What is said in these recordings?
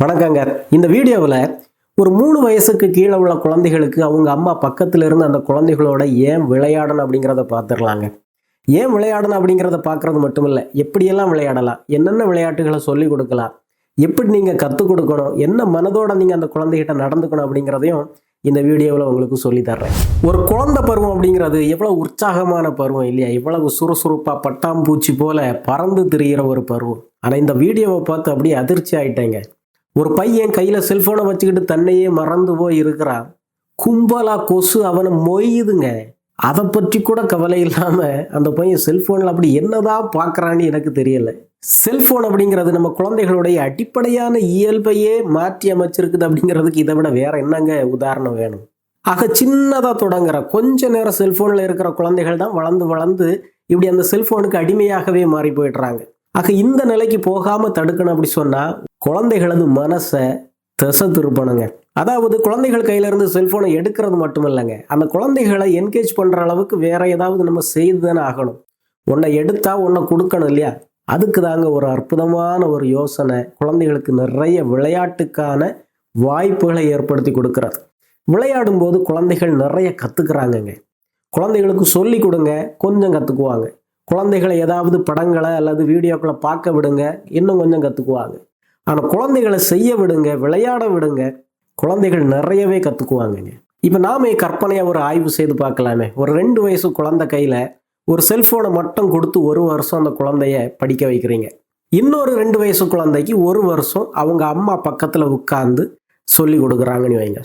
வணக்கங்க. இந்த வீடியோவில் ஒரு மூணு வயசுக்கு கீழே உள்ள குழந்தைகளுக்கு அவங்க அம்மா பக்கத்தில் இருந்து அந்த குழந்தைகளோட ஏன் விளையாடணும் அப்படிங்கிறத பார்த்துடலாங்க ஏன் விளையாடணும் அப்படிங்கிறத பார்க்குறது மட்டும் இல்லை எப்படியெல்லாம் விளையாடலாம் என்னென்ன விளையாட்டுகளை சொல்லிக் கொடுக்கலாம் எப்படி நீங்கள் கற்றுக் கொடுக்கணும் என்ன மனதோட நீங்கள் அந்த குழந்தைகிட்ட நடந்துக்கணும் அப்படிங்கிறதையும் இந்த வீடியோவில் உங்களுக்கு சொல்லி தர்றேன். ஒரு குழந்தை பருவம் அப்படிங்கிறது எவ்வளோ உற்சாகமான பருவம் இல்லையா? இவ்வளவு சுறுசுறுப்பாக பட்டாம்பூச்சி போல பறந்து திரிகிற ஒரு பருவம். ஆனால் இந்த வீடியோவை பார்த்து அப்படியே அதிர்ச்சி ஆயிட்டேங்க. ஒரு பையன் கையில் செல்ஃபோனை வச்சுக்கிட்டு தன்னையே மறந்து போய் இருக்கிறான். கும்பலா கொசு அவனை மொய்யுதுங்க. அதை பற்றி கூட கவலை இல்லாமல் அந்த பையன் செல்ஃபோனில் அப்படி என்னதான் பார்க்குறான்னு எனக்கு தெரியல. செல்ஃபோன் அப்படிங்கிறது நம்ம குழந்தைகளுடைய அடிப்படையான இயல்பையே மாற்றி அமைச்சிருக்குது அப்படிங்கிறதுக்கு இதை விட வேற என்னங்க உதாரணம் வேணும்? ஆக சின்னதாக தொடங்குற கொஞ்ச நேரம் செல்ஃபோனில் இருக்கிற குழந்தைகள் தான் வளர்ந்து வளர்ந்து இப்படி அந்த செல்ஃபோனுக்கு அடிமையாகவே மாறி போயிடுறாங்க. ஆக இந்த நிலைக்கு போகாமல் தடுக்கணும் அப்படி சொன்னால் குழந்தைகளது மனசை திசை திருப்பணுங்க. அதாவது குழந்தைகள் கையில இருந்து எடுக்கிறது மட்டும் இல்லைங்க அந்த குழந்தைகளை என்கேஜ் பண்ணுற அளவுக்கு வேற ஏதாவது நம்ம செய்து தானே ஆகணும். உன்னை எடுத்தா உன்னை கொடுக்கணும் இல்லையா? அதுக்கு தாங்க ஒரு அற்புதமான ஒரு யோசனை குழந்தைகளுக்கு நிறைய விளையாட்டுக்கான வாய்ப்புகளை ஏற்படுத்தி கொடுக்கறது. விளையாடும் போது குழந்தைகள் நிறைய கற்றுக்குறாங்கங்க குழந்தைகளுக்கு சொல்லி கொடுங்க கொஞ்சம் கற்றுக்குவாங்க குழந்தைகளை ஏதாவது படங்களை அல்லது வீடியோக்களை பார்க்க விடுங்க இன்னும் கொஞ்சம் கற்றுக்குவாங்க ஆனால் குழந்தைகளை செய்ய விடுங்க விளையாட விடுங்க. குழந்தைகள் நிறையவே கற்றுக்குவாங்கங்க இப்போ நாமே கற்பனையாக ஒரு ஆய்வு செய்து பார்க்கலாமே? ஒரு ரெண்டு வயசு குழந்தை கையில் ஒரு செல்ஃபோனை மட்டும் கொடுத்து ஒரு வருஷம் அந்த குழந்தைய படிக்க வைக்கிறீங்க. இன்னொரு ரெண்டு வயசு குழந்தைக்கு ஒரு வருஷம் அவங்க அம்மா பக்கத்தில் உட்கார்ந்து சொல்லி கொடுக்குறாங்கன்னு வைங்க.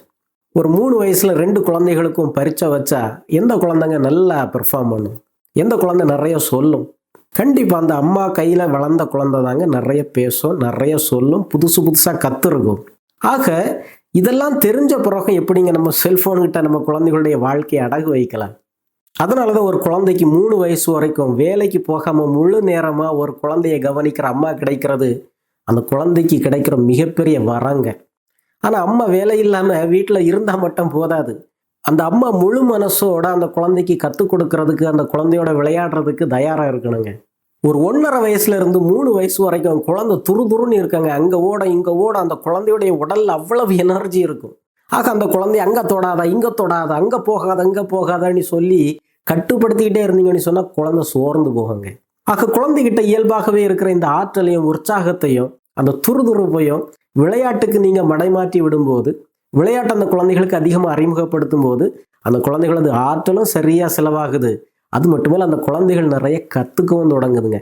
ஒரு மூணு வயசில் ரெண்டு குழந்தைகளுக்கும் பரிச்சை வச்சா எந்த குழந்தைங்க நல்லா பெர்ஃபார்ம் பண்ணும்? எந்த குழந்தை நிறைய சொல்லும்? கண்டிப்பாக அந்த அம்மா கையில் வளர்ந்த குழந்தை தாங்க நிறைய பேசும் நிறைய சொல்லும் புதுசு புதுசாக கற்றுருக்கும் ஆக இதெல்லாம் தெரிஞ்ச பிறகு எப்படிங்க நம்ம செல்ஃபோன்கிட்ட நம்ம குழந்தைகளுடைய வாழ்க்கையை அடகு வைக்கலாம்? அதனால தான் ஒரு குழந்தைக்கு மூணு வயசு வரைக்கும் வேலைக்கு போகாமல் முழு நேரமாக ஒரு குழந்தைய கவனிக்கிற அம்மா கிடைக்கிறது அந்த குழந்தைக்கு கிடைக்கிற மிகப்பெரிய வரங்க. ஆனால் அம்மா வேலை இல்லாமல் வீட்டில் இருந்தால் மட்டும் போதாது. அந்த அம்மா முழு மனசோட அந்த குழந்தைக்கு கற்றுக் கொடுக்கறதுக்கு அந்த குழந்தையோட விளையாடுறதுக்கு தயாராக இருக்கணுங்க. ஒரு ஒன்றரை வயசுல இருந்து மூணு வயசு வரைக்கும் குழந்தை துரு துருன்னு இருக்காங்க. அங்கே ஓட இங்கே ஓட அந்த குழந்தையுடைய உடல்ல அவ்வளவு எனர்ஜி இருக்கும். ஆக அந்த குழந்தை அங்கே தொடாத இங்கே தொடாத அங்கே போகாத அங்கே போகாதன்னு சொல்லி கட்டுப்படுத்திக்கிட்டே இருந்தீங்கன்னு சொன்னால் குழந்தை சோர்ந்து போகுங்க. ஆக குழந்தைகிட்ட இயல்பாகவே இருக்கிற இந்த ஆற்றலையும் உற்சாகத்தையும் அந்த துருதுருப்பையும் விளையாட்டுக்கு நீங்கள் மடைமாற்றி விடும்போது விளையாட்டு அந்த குழந்தைகளுக்கு அதிகமாக அறிமுகப்படுத்தும் போது அந்த குழந்தைகளது ஆற்றலும் சரியாக செலவாகுது. அது மட்டுமல்ல அந்த குழந்தைகள் நிறைய கற்றுக்கவும் தொடங்குதுங்க.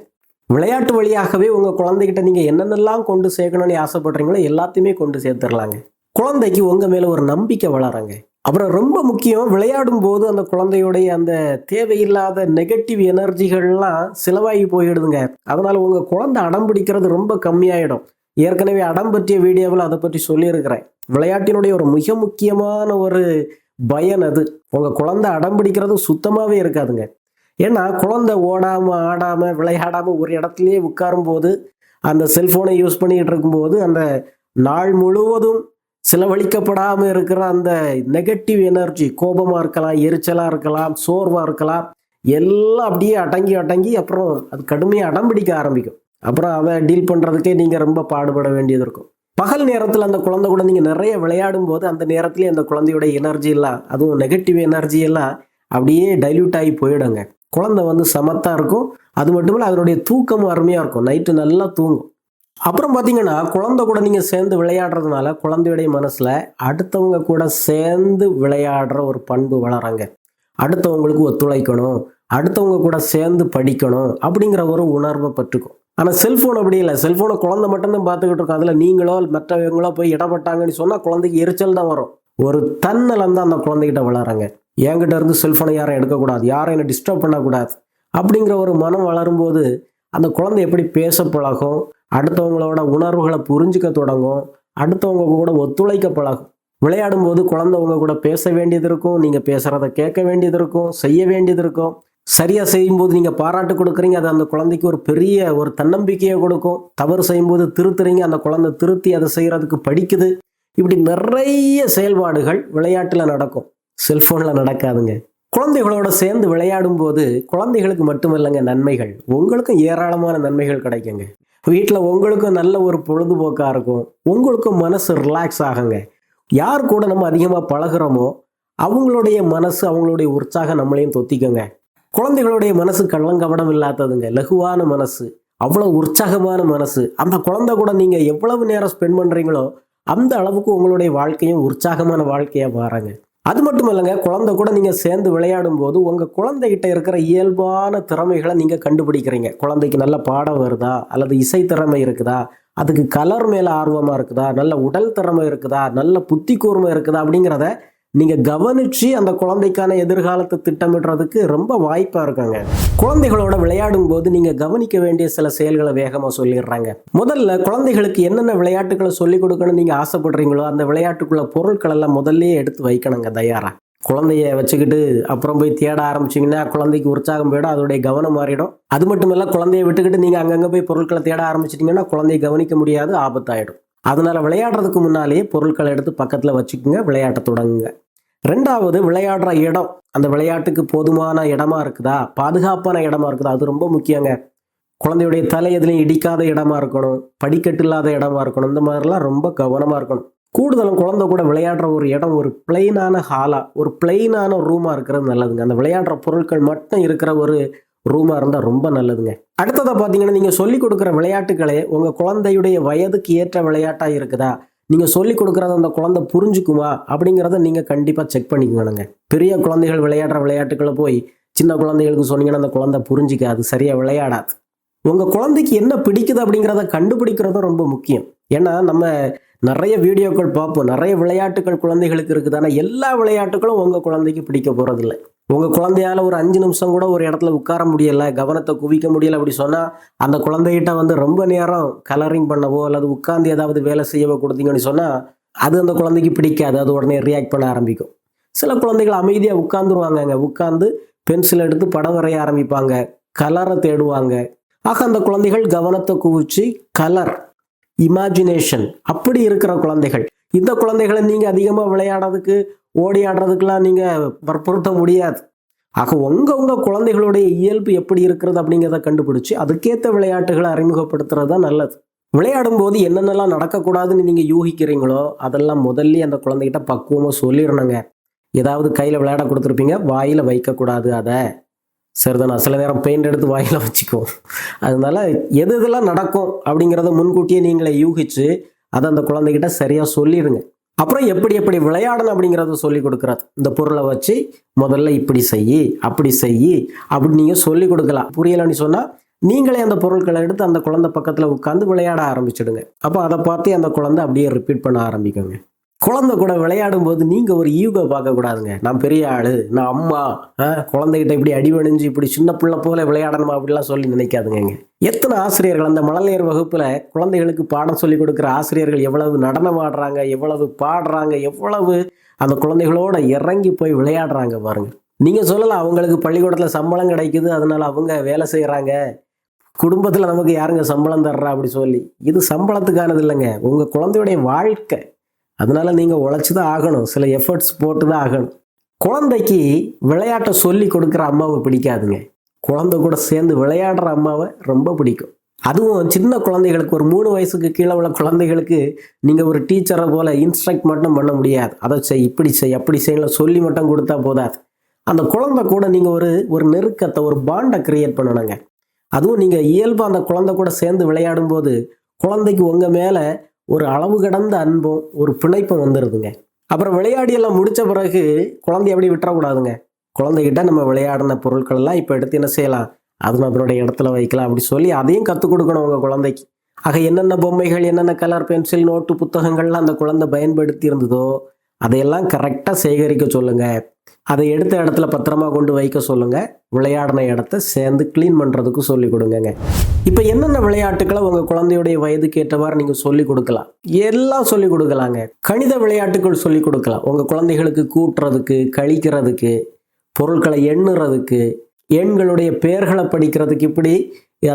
விளையாட்டு வழியாகவே உங்கள் குழந்தைகிட்ட நீங்கள் என்னென்னலாம் கொண்டு சேர்க்கணும்னு ஆசைப்படுறீங்களோ எல்லாத்தையுமே கொண்டு சேர்த்துடலாங்க. குழந்தைக்கு உங்கள் மேலே ஒரு நம்பிக்கை வளரங்க. அப்புறம் ரொம்ப முக்கியம் விளையாடும் போது அந்த குழந்தையுடைய அந்த தேவையில்லாத நெகட்டிவ் எனர்ஜிகள்லாம் செலவாகி போயிடுதுங்க. அதனால் உங்கள் குழந்தை அடம் பிடிக்கிறது ரொம்ப கம்மியாயிடும். ஏற்கனவே அடம் பற்றிய வீடியோவில் அதை பற்றி சொல்லியிருக்கிறேன். விளையாட்டினுடைய ஒரு மிக முக்கியமான ஒரு பயன் அது. உங்கள் குழந்தை அடம் பிடிக்கிறது சுத்தமாகவே இருக்காதுங்க. ஏன்னா குழந்தை ஓடாமல் ஆடாமல் விளையாடாமல் ஒரு இடத்துலயே உட்காரும்போது அந்த செல்ஃபோனை யூஸ் பண்ணிக்கிட்டு இருக்கும்போது அந்த நாள் முழுவதும் செலவழிக்கப்படாமல் இருக்கிற அந்த நெகட்டிவ் எனர்ஜி கோபமாக இருக்கலாம் எரிச்சலாக இருக்கலாம் சோர்வாக இருக்கலாம் எல்லாம் அப்படியே அடங்கி அடங்கி அப்புறம் அது கடுமையாக அடம் பிடிக்க ஆரம்பிக்கும். அப்புறம் அதை டீல் பண்ணுறதுக்கே நீங்கள் ரொம்ப பாடுபட வேண்டியது இருக்கும். பகல் நேரத்தில் அந்த குழந்தை கூட நீங்கள் நிறைய விளையாடும் போது அந்த நேரத்துலேயே அந்த குழந்தையோட எனர்ஜி எல்லாம் அதுவும் நெகட்டிவ் எனர்ஜி எல்லாம் அப்படியே டைல்யூட் ஆகி போயிடுங்க. குழந்தை வந்து சமத்தாக இருக்கும். அது மட்டும் இல்லை அதனுடைய தூக்கமும் அருமையாக இருக்கும். நைட்டு நல்லா தூங்கும். அப்புறம் பார்த்தீங்கன்னா குழந்தை கூட நீங்கள் சேர்ந்து விளையாடுறதுனால குழந்தையுடைய மனசில் அடுத்தவங்க கூட சேர்ந்து விளையாடுற ஒரு பண்பு வளராங்க. அடுத்தவங்களுக்கு ஒத்துழைக்கணும். அடுத்தவங்க கூட சேர்ந்து படிக்கணும் அப்படிங்கிற ஒரு உணர்வை பற்றுக்கும். ஆனால் செல்ஃபோன் அப்படி இல்லை. செல்ஃபோனை குழந்தை மட்டும்தான் பார்த்துக்கிட்டு இருக்கோம் அதில் நீங்களோ மற்றவங்களோ போய் இடப்பட்டாங்கன்னு சொன்னால் குழந்தைக்கு எரிச்சல் தான் வரும். ஒரு தன்னலம் தான் அந்த குழந்தைகிட்ட வளராங்க. என்கிட்ட இருந்து செல்ஃபோனை யாரும் எடுக்கக்கூடாது. யாரும் என்னை டிஸ்டர்ப் பண்ணக்கூடாது. அப்படிங்கிற ஒரு மனம் வளரும்போது அந்த குழந்தை எப்படி பேச பழகும்? அடுத்தவங்களோட உணர்வுகளை புரிஞ்சுக்க தொடங்கும். அடுத்தவங்க கூட ஒத்துழைக்க பழகும். விளையாடும் போது குழந்தை உங்க கூட பேச வேண்டியது இருக்கும். நீங்கள் பேசுகிறத கேட்க வேண்டியது இருக்கும். செய்ய வேண்டியது இருக்கும். சரியாக செய்யும்போது நீங்கள் பாராட்டு கொடுக்குறீங்க அது அந்த குழந்தைக்கு ஒரு பெரிய ஒரு தன்னம்பிக்கையை கொடுக்கும். தவறு செய்யும்போது திருத்துறீங்க அந்த குழந்தை திருத்தி அதை செய்கிறதுக்கு படிக்குது. இப்படி நிறைய செயல்பாடுகள் விளையாட்டில் நடக்கும். செல்ஃபோனில் நடக்காதுங்க. குழந்தைகளோட சேர்ந்து விளையாடும் போது குழந்தைகளுக்கு மட்டுமில்லைங்க நன்மைகள். உங்களுக்கும் ஏராளமான நன்மைகள் கிடைக்குங்க. வீட்டில் உங்களுக்கும் நல்ல ஒரு பொழுதுபோக்காக இருக்கும். உங்களுக்கும் மனசு ரிலாக்ஸ் ஆகுங்க. யார் கூட நம்ம அதிகமாக பழகுறோமோ அவங்களுடைய மனசு அவங்களுடைய உற்சாகம் நம்மளையும் தொத்திக்கோங்க. குழந்தைகளுடைய மனசு கள்ளங்கபடம் இல்லாததுங்க. லகுவான மனசு. அவ்வளோ உற்சாகமான மனசு. அந்த குழந்தை கூட நீங்கள் எவ்வளவு நேரம் ஸ்பெண்ட் பண்ணுறீங்களோ அந்த அளவுக்கு உங்களுடைய வாழ்க்கையும் உற்சாகமான வாழ்க்கையாக மாறாங்க. அது மட்டும் இல்லைங்க குழந்தை கூட நீங்கள் சேர்ந்து விளையாடும் போது உங்கள் குழந்தைகிட்ட இருக்கிற இயல்பான திறமைகளை நீங்கள் கண்டுபிடிக்கிறீங்க. குழந்தைக்கு நல்ல பாடம் வருதா? அல்லது இசை திறமை இருக்குதா? அதுக்கு கலர் மேலே ஆர்வமாக இருக்குதா? நல்ல உடல் திறமை இருக்குதா? நல்ல புத்தி கூர்மை இருக்குதா? அப்படிங்கிறத நீங்கள் கவனிச்சு அந்த குழந்தைக்கான எதிர்காலத்தை திட்டமிடுறதுக்கு ரொம்ப வாய்ப்பாக இருக்குங்க. குழந்தைகளோட விளையாடும் போது நீங்கள் கவனிக்க வேண்டிய சில செயல்களை வேகமாக சொல்லிடுறாங்க. முதல்ல குழந்தைகளுக்கு என்னென்ன விளையாட்டுகளை சொல்லிக் கொடுக்கணும்னு நீங்கள் ஆசைப்படுறீங்களோ அந்த விளையாட்டுக்குள்ள பொருட்கள் எல்லாம் முதல்லயே எடுத்து வைக்கணுங்க தயாரா. குழந்தைய வச்சுக்கிட்டு அப்புறம் போய் தேட ஆரம்பிச்சிங்கன்னா குழந்தைக்கு உற்சாகம் போயிடும் அதோடைய கவனம் மாறிடும். அது மட்டும் இல்லை குழந்தைய விட்டுக்கிட்டு நீங்கள் அங்கங்கே போய் பொருட்களை தேட ஆரம்பிச்சிட்டிங்கன்னா குழந்தைய கவனிக்க முடியாது ஆபத்தாயிடும். அதனால விளையாடுறதுக்கு முன்னாலேயே பொருட்களை எடுத்து பக்கத்தில் வச்சுக்கோங்க விளையாட்ட தொடங்குங்க. ரெண்டாவது விளையாடுற இடம் அந்த விளையாட்டுக்கு போதுமான இடமா இருக்குதா? பாதுகாப்பான இடமா இருக்குதா? அது ரொம்ப முக்கியங்க. குழந்தையுடைய தலை எதுலையும் இடிக்காத இடமா இருக்கணும் படிக்கட்டு இல்லாத இடமா இருக்கணும் இந்த மாதிரிலாம் ரொம்ப கவனமா இருக்கணும். கூடுதலும் குழந்தை கூட விளையாடுற ஒரு இடம் ஒரு பிளெயினான ஹாலா ஒரு பிளெயினான ரூமா இருக்கிறது நல்லதுங்க. அந்த விளையாடுற பொருட்கள் மட்டும் இருக்கிற ஒரு ரூமா இருந்தால் ரொம்ப நல்லதுங்க. அடுத்ததை பார்த்தீங்கன்னா நீங்கள் சொல்லிக் கொடுக்குற விளையாட்டுகளே உங்கள் குழந்தையுடைய வயதுக்கு ஏற்ற விளையாட்டாக இருக்குதா? நீங்கள் சொல்லிக் கொடுக்குறத அந்த குழந்தை புரிஞ்சுக்குமா அப்படிங்கிறத நீங்கள் கண்டிப்பாக செக் பண்ணிக்கணுங்க பெரிய குழந்தைகள் விளையாடுற விளையாட்டுகளை போய் சின்ன குழந்தைகளுக்கு சொன்னீங்கன்னா அந்த குழந்தை புரிஞ்சிக்காது சரியாக விளையாடாது. உங்கள் குழந்தைக்கு என்ன பிடிக்குது அப்படிங்கிறத கண்டுபிடிக்கிறதும் ரொம்ப முக்கியம். ஏன்னா நம்ம நிறைய வீடியோக்கள் பார்ப்போம் நிறைய விளையாட்டுகள் குழந்தைகளுக்கு இருக்குது ஆனால் எல்லா விளையாட்டுகளும் உங்கள் குழந்தைக்கு பிடிக்க போகிறதில்ல உங்கள் குழந்தையால் ஒரு அஞ்சு நிமிஷம் கூட ஒரு இடத்துல உட்கார முடியல கவனத்தை குவிக்க முடியல அப்படி சொன்னால் அந்த குழந்தைகிட்ட வந்து ரொம்ப நேரம் கலரிங் பண்ணவோ அல்லது உட்காந்து ஏதாவது வேலை செய்யவோ கொடுத்தீங்கன்னு சொன்னால் அது அந்த குழந்தைக்கு பிடிக்காது. அது உடனே ரியாக்ட் பண்ண ஆரம்பிக்கும். சில குழந்தைகள் அமைதியாக உட்காந்துருவாங்கங்க உட்காந்து பென்சில் எடுத்து படம் வரைய ஆரம்பிப்பாங்க. கலரை தேடுவாங்க. ஆக அந்த குழந்தைகள் கவனத்தை குவிச்சு கலர் இமேஜினேஷன் அப்படி இருக்கிற குழந்தைகள். இந்த குழந்தைகளை நீங்கள் அதிகமாக விளையாடுறதுக்கு ஓடி ஆடுறதுக்கெலாம் நீங்கள் வற்புறுத்த முடியாது. ஆக உங்கள் உங்கள் குழந்தைகளுடைய இயல்பு எப்படி இருக்கிறது அப்படிங்கிறத கண்டுபிடிச்சி அதுக்கேற்ற விளையாட்டுகளை அறிமுகப்படுத்துறது தான் நல்லது. விளையாடும் போது என்னென்னலாம் நடக்கக்கூடாதுன்னு நீங்கள் யூகிக்கிறீங்களோ அதெல்லாம் முதல்ல அந்த குழந்தைகிட்ட பக்குவமாக சொல்லிடணுங்க. ஏதாவது கையில் விளையாட கொடுத்துருப்பீங்க வாயில் வைக்கக்கூடாது அதை. சரிதானா சில நேரம் பெயிண்ட் எடுத்து வாயில் வச்சுக்குவோம். அதனால எது இதெல்லாம் நடக்கும் அப்படிங்கிறத முன்கூட்டியே நீங்களே யூகிச்சு அதை அந்த குழந்தைகிட்ட சரியாக சொல்லிடுங்க. அப்புறம் எப்படி எப்படி விளையாடணும் அப்படிங்கிறத சொல்லி கொடுக்குறது இந்த பொருளை வச்சு முதல்ல இப்படி செய் அப்படி செய் அப்படி நீங்கள் சொல்லி கொடுக்கலாம். புரியலன்னு சொன்னால் நீங்களே அந்த பொருட்களை எடுத்து அந்த குழந்தை பக்கத்தில் உட்காந்து விளையாட ஆரம்பிச்சிடுங்க. அப்போ அதை பார்த்து அந்த குழந்தை அப்படியே ரிப்பீட் பண்ண ஆரம்பிக்குங்க. குழந்தை கூட விளையாடும் போது நீங்கள் ஒரு ஈகோ பார்க்கக்கூடாதுங்க நான் பெரிய ஆள் நான் அம்மா குழந்தைகிட்ட இப்படி அடிவணிஞ்சு இப்படி சின்ன பிள்ளை போல விளையாடணுமா அப்படிலாம் சொல்லி நினைக்காதுங்க எத்தனை ஆசிரியர்கள் அந்த மழலையர் வகுப்பில் குழந்தைகளுக்கு பாடம் சொல்லி கொடுக்குற ஆசிரியர்கள் எவ்வளவு நடனம் ஆடுறாங்க எவ்வளவு பாடுறாங்க எவ்வளவு அந்த குழந்தைகளோட இறங்கி போய் விளையாடுறாங்க பாருங்க. நீங்கள் சொல்லலாம் அவங்களுக்கு பள்ளிக்கூடத்தில் சம்பளம் கிடைக்குது அதனால அவங்க வேலை செய்கிறாங்க குடும்பத்தில் நமக்கு யாருங்க சம்பளம் தர்றா அப்படி சொல்லி. இது சம்பளத்துக்கானது இல்லைங்க. உங்கள் குழந்தையுடைய வாழ்க்கை அதனால நீங்கள் உழைச்சி தான் ஆகணும். சில எஃபர்ட்ஸ் போட்டு தான் ஆகணும். குழந்தைக்கு விளையாட்டை சொல்லி கொடுக்குற அம்மாவை பிடிக்காதுங்க. குழந்தை கூட சேர்ந்து விளையாடுற அம்மாவை ரொம்ப பிடிக்கும். அதுவும் சின்ன குழந்தைகளுக்கு ஒரு மூணு வயசுக்கு கீழே உள்ள குழந்தைகளுக்கு நீங்கள் ஒரு டீச்சரை போல் இன்ஸ்ட்ரக்ட் மட்டும் பண்ண முடியாது. அதை செய் இப்படி செய் அப்படி செய்யல சொல்லி மட்டும் கொடுத்தா போதாது. அந்த குழந்தை கூட நீங்கள் ஒரு ஒரு நெருக்கத்தை ஒரு பாண்டை கிரியேட் பண்ணணுங்க. அதுவும் நீங்கள் இயல்பாக அந்த குழந்தை கூட சேர்ந்து விளையாடும் போது குழந்தைக்கு உங்கள் மேலே ஒரு அளவு கடந்த அன்பும் ஒரு பிணைப்பும் வந்துடுதுங்க அப்புறம் விளையாடி எல்லாம் பிறகு குழந்தைய எப்படி விட்டுறக்கூடாதுங்க. குழந்தைகிட்ட நம்ம விளையாடின பொருட்கள் எல்லாம் இப்போ எடுத்து என்ன செய்யலாம்? அது நம்மளுடைய இடத்துல வைக்கலாம் அப்படி சொல்லி அதையும் கற்றுக் கொடுக்கணும் உங்கள் குழந்தைக்கு. ஆக என்னென்ன பொம்மைகள் என்னென்ன கலர் பென்சில் நோட்டு புத்தகங்கள்லாம் அந்த குழந்தை பயன்படுத்தி இருந்ததோ அதையெல்லாம் கரெக்டாக சேகரிக்க சொல்லுங்கள் அதை எடுத்த இடத்துல பத்திரமா கொண்டு வைக்க சொல்லுங்க. விளையாடின இடத்த சேர்ந்து க்ளீன் பண்ணுறதுக்கு சொல்லி கொடுங்கங்க. இப்போ என்னென்ன விளையாட்டுக்களை உங்கள் குழந்தையுடைய வயதுக்கு ஏற்றவாறு நீங்கள் சொல்லி கொடுக்கலாம்? எல்லாம் சொல்லி கொடுக்கலாங்க. கணித விளையாட்டுகள் சொல்லி கொடுக்கலாம். உங்கள் குழந்தைகளுக்கு கூட்டுறதுக்கு கழிக்கிறதுக்கு பொருட்களை எண்ணுறதுக்கு எண்களுடைய பெயர்களை படிக்கிறதுக்கு இப்படி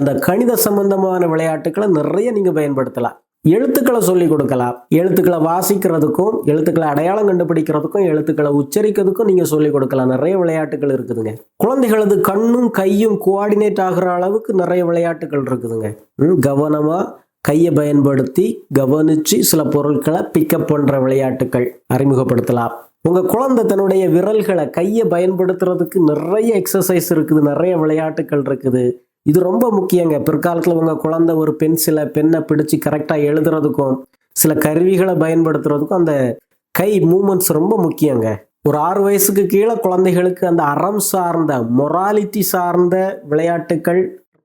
அந்த கணித சம்பந்தமான விளையாட்டுக்களை நிறைய நீங்கள் பயன்படுத்தலாம். எழுத்துக்களை சொல்லி கொடுக்கலாம். எழுத்துக்களை வாசிக்கிறதுக்கும் எழுத்துக்களை அடையாளம் கண்டுபிடிக்கிறதுக்கும் எழுத்துக்களை உச்சரிக்கிறதுக்கும் நீங்க சொல்லி கொடுக்கலாம். நிறைய விளையாட்டுகள் இருக்குதுங்க. குழந்தைகளது கண்ணும் கையும் கோஆர்டினேட் ஆகிற அளவுக்கு நிறைய விளையாட்டுகள் இருக்குதுங்க. கவனமா கையை பயன்படுத்தி கவனிச்சு சில பொருட்களை பிக்கப் பண்ற விளையாட்டுகள் அறிமுகப்படுத்தலாம். உங்க குழந்தை தன்னுடைய விரல்களை கையை பயன்படுத்துறதுக்கு நிறைய எக்ஸசைஸ் இருக்குது நிறைய விளையாட்டுகள் இருக்குது. இது ரொம்ப முக்கியங்க. பிற்காலத்தில் உங்கள் குழந்தை ஒரு பென்சிலை பெண்ணை பிடிச்சு கரெக்டாக எழுதுறதுக்கும் சில கருவிகளை பயன்படுத்துறதுக்கும் அந்த கை மூமெண்ட்ஸ் ரொம்ப முக்கியங்க. ஒரு ஆறு வயசுக்கு கீழே குழந்தைகளுக்கு அந்த அறம் சார்ந்த மொராலிட்டி சார்ந்த விளையாட்டுக்கள்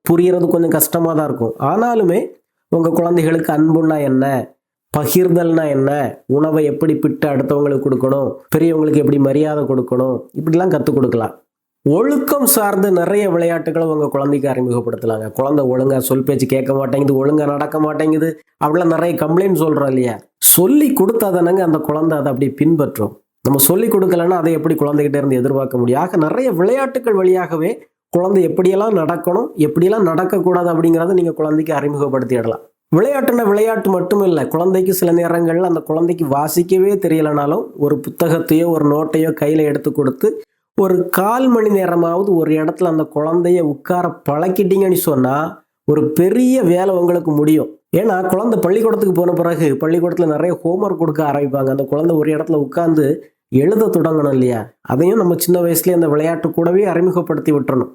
புரியறது கொஞ்சம் கஷ்டமாக தான் இருக்கும். ஆனாலுமே உங்கள் குழந்தைகளுக்கு அன்புன்னா என்ன? பகிர்தல்னா என்ன? உணவை எப்படி பிட்டு அடுத்தவங்களுக்கு கொடுக்கணும்? பெரியவங்களுக்கு எப்படி மரியாதை கொடுக்கணும்? இப்படிலாம் கற்றுக் கொடுக்கலாம். ஒழுக்கம் சார்ந்த நிறைய விளையாட்டுகளை உங்கள் குழந்தைக்கு அறிமுகப்படுத்தலாங்க குழந்தை ஒழுங்காக சொல் பேச்சு கேட்க மாட்டேங்குது ஒழுங்காக நடக்க மாட்டேங்குது அப்படிலாம் நிறைய கம்ப்ளைண்ட் சொல்கிறோம் இல்லையா? சொல்லி கொடுத்தாதானங்க அந்த குழந்தை அதை அப்படி பின்பற்றும். நம்ம சொல்லி கொடுக்கலன்னா அதை எப்படி குழந்தைகிட்ட இருந்து எதிர்பார்க்க முடியும்? ஆக நிறைய விளையாட்டுகள் வழியாகவே குழந்தை எப்படியெல்லாம் நடக்கணும் எப்படியெல்லாம் நடக்கக்கூடாது அப்படிங்கிறத நீங்கள் குழந்தைக்கு அறிமுகப்படுத்திடலாம். விளையாட்டுன விளையாட்டு மட்டும் இல்லை குழந்தைக்கு சில நேரங்களில் அந்த குழந்தைக்கு வாசிக்கவே தெரியலனாலும் ஒரு புத்தகத்தையோ ஒரு நோட்டையோ கையில் எடுத்து கொடுத்து ஒரு கால் மணி நேரமாவது ஒரு இடத்துல அந்த குழந்தைய உட்கார பழக்கிட்டீங்கன்னு சொன்னால் ஒரு பெரிய வேலை உங்களுக்கு முடியும். ஏன்னா குழந்தை பள்ளிக்கூடத்துக்கு போன பிறகு பள்ளிக்கூடத்தில் நிறைய ஹோம்ஒர்க் கொடுக்க ஆரம்பிப்பாங்க. அந்த குழந்தை ஒரு இடத்துல உட்காந்து எழுத தொடங்கணும் இல்லையா? அதையும் நம்ம சின்ன வயசுலேயே அந்த விளையாட்டு கூடவே அறிமுகப்படுத்தி விட்டுறணும்.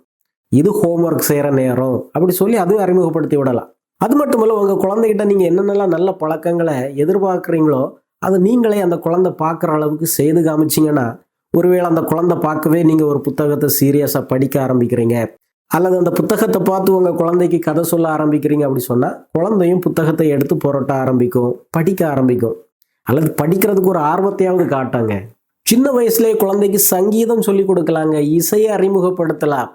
இது ஹோம்ஒர்க் செய்கிற நேரம். அப்படி சொல்லி அதுவும் அறிமுகப்படுத்தி விடலாம். அது மட்டும் இல்லை உங்கள் குழந்தைகிட்ட நீங்கள் என்னென்னலாம் நல்ல பழக்கங்களை எதிர்பார்க்குறீங்களோ அதை நீங்களே அந்த குழந்தை பார்க்குற அளவுக்கு செய்து காமிச்சிங்கன்னா ஒருவேளை அந்த குழந்தை பார்க்கவே நீங்கள் ஒரு புத்தகத்தை சீரியஸாக படிக்க ஆரம்பிக்கிறீங்க. அல்லது அந்த புத்தகத்தை பார்த்து உங்கள் குழந்தைக்கு கதை சொல்ல ஆரம்பிக்கிறீங்க அப்படி சொன்னால் குழந்தையும் புத்தகத்தை எடுத்து புரட்ட ஆரம்பிக்கும் படிக்க ஆரம்பிக்கும். அல்லது படிக்கிறதுக்கு ஒரு ஆர்வத்தையாவது காட்டாங்க. சின்ன வயசுலேயே குழந்தைக்கு சங்கீதம் சொல்லி கொடுக்கலாங்க இசையை அறிமுகப்படுத்தலாம்.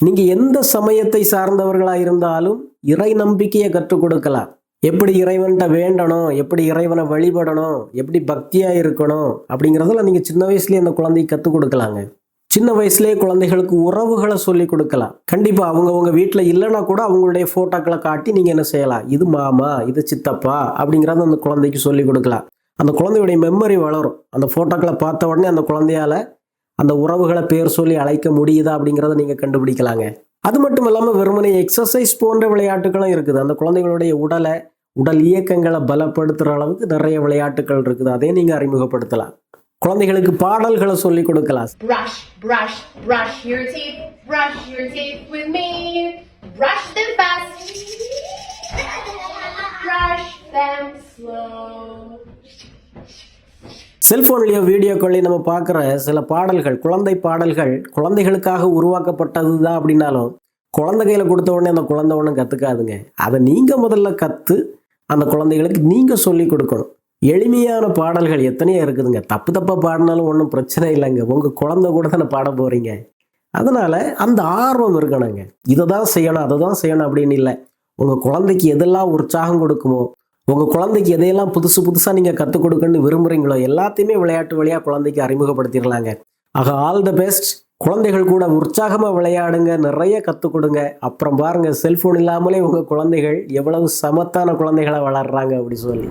நீங்கள் எந்த சமயத்தை சார்ந்தவர்களாக இருந்தாலும் இறை நம்பிக்கையை கற்றுக் கொடுக்கலாம். எப்படி இறைவன்கிட்ட வேண்டணும்? எப்படி இறைவனை வழிபடணும்? எப்படி பக்தியாக இருக்கணும்? அப்படிங்கிறதெல்லாம் நீங்கள் சின்ன வயசுலேயே அந்த குழந்தைக்கு கற்றுக் கொடுக்கலாங்க. சின்ன வயசுலேயே குழந்தைகளுக்கு உறவுகளை சொல்லி கொடுக்கலாம். கண்டிப்பாக அவங்க வீட்டில் இல்லைனா இல்லைன்னா கூட அவங்களுடைய ஃபோட்டோக்களை காட்டி நீங்கள் என்ன செய்யலாம்? இது மாமா இது சித்தப்பா அப்படிங்கிறத அந்த குழந்தைக்கு சொல்லி கொடுக்கலாம். அந்த குழந்தையுடைய மெமரி வளரும். அந்த ஃபோட்டோக்களை பார்த்த உடனே அந்த குழந்தையால் அந்த உறவுகளை பேர் சொல்லி அழைக்க முடியுதா அப்படிங்கிறத நீங்கள் கண்டுபிடிக்கலாங்க. அது மட்டும் இல்லாமல் வெறுமனே எக்ஸசைஸ் போன்ற விளையாட்டுகளும் இருக்குது. அந்த குழந்தைகளுடைய உடலை உடல் இயக்கங்களை பலப்படுத்துகிற அளவுக்கு நிறைய விளையாட்டுகள் இருக்குது. அதையும் நீங்கள் அறிமுகப்படுத்தலாம். குழந்தைகளுக்கு பாடல்களை சொல்லி கொடுக்கலாம். Brush them fast. Brush them slow. செல்போன்லேயோ வீடியோக்கள்லேயும் நம்ம பார்க்குற சில பாடல்கள் குழந்தை பாடல்கள் குழந்தைகளுக்காக உருவாக்கப்பட்டது தான் அப்படின்னாலும் குழந்தை கையில் கொடுத்த உடனே அந்த குழந்தை ஒன்றும் கற்றுக்காதுங்க அதை நீங்கள் முதல்ல கற்று அந்த குழந்தைகளுக்கு நீங்கள் சொல்லி கொடுக்கணும். எளிமையான பாடல்கள் எத்தனையோ இருக்குதுங்க. தப்பு தப்பாக பாடினாலும் ஒன்றும் பிரச்சனை இல்லைங்க. உங்கள் குழந்தை கூட தானே பாட போகிறீங்க அதனால் அந்த ஆர்வம் இருக்கணுங்க. இதை தான் செய்யணும் அதை தான் செய்யணும் அப்படின்னு இல்லை. உங்கள் குழந்தைக்கு எதெல்லாம் உற்சாகம் கொடுக்குமோ உங்கள் குழந்தைக்கு எதையெல்லாம் புதுசு புதுசாக நீங்கள் கற்றுக் கொடுக்கணும்னு விரும்புகிறீங்களோ எல்லாத்தையுமே விளையாட்டு வழியாக குழந்தைக்கு அறிமுகப்படுத்திடலாங்க. ஆக ஆல் த பெஸ்ட் குழந்தைகள் கூட உற்சாகமாக விளையாடுங்க நிறைய கற்றுக் கொடுங்க. அப்புறம் பாருங்கள் செல்ஃபோன் இல்லாமலே உங்கள் குழந்தைகள் எவ்வளவு சமத்தான குழந்தைகளை வளர்றாங்க அப்படி சொல்லி.